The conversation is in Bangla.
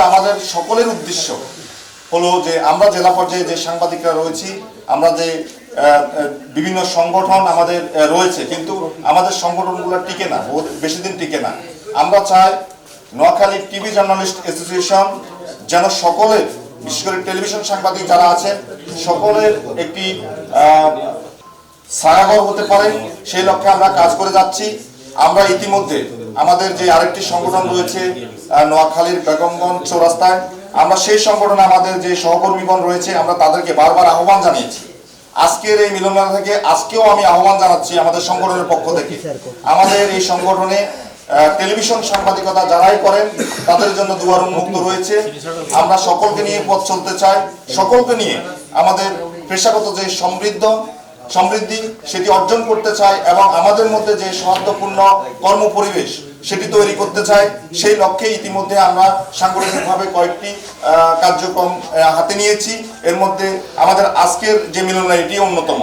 আমাদের সকলের উদ্দেশ্য হলো যে আমরা জেলা পর্যায়ে যে সাংবাদিকরা রয়েছি, আমরা যে বিভিন্ন সংগঠন আমাদের রয়েছে, কিন্তু আমাদের সংগঠনগুলো টিকে না বেশি দিন টিকে না। আমরা চাই নোয়াখালী টিভি জার্নালিস্ট অ্যাসোসিয়েশন যেন সকলের বিশেষ করে টেলিভিশন সাংবাদিক যারা আছেন সকলের একটি ছায়াঘর হতে পারে সেই লক্ষ্যে আমরা কাজ করে যাচ্ছি। আমরা ইতিমধ্যে আমাদের যে আরেকটি সংগঠন রয়েছে নোয়াখালীর বেগমগঞ্জ চৌরাস্তায়, আমরা সেই সংগঠনে আমাদের যে সহকর্মীগণ রয়েছে, আমরা তাদেরকে বারবার আহ্বান জানিয়েছি। আজকের এই মিলনমেলা থেকে আজকেও আমি আহ্বান জানাচ্ছি আমাদের সংগঠনের পক্ষ থেকে। আমাদের এই সংগঠনে টেলিভিশন সাংবাদিকতা যারাই করেন, তাদের জন্য দুয়ার উন্মুক্ত রয়েছে। আমরা সকলকে নিয়ে পথ চলতে চাই। সকলকে নিয়ে আমাদের পেশাগত যে সমৃদ্ধ সমৃদ্ধি সেটি অর্জন করতে চায় এবং আমাদের মধ্যে যে সৌহার্দ্যপূর্ণ কর্মপরিবেশ সেটি তৈরি করতে চায়, সেই লক্ষ্যে ইতিমধ্যে আমরা সাংগঠনিকভাবে কয়েকটি কার্যক্রম হাতে নিয়েছি। এর মধ্যে আমাদের আজকের যে মিলনায় এটি অন্যতম।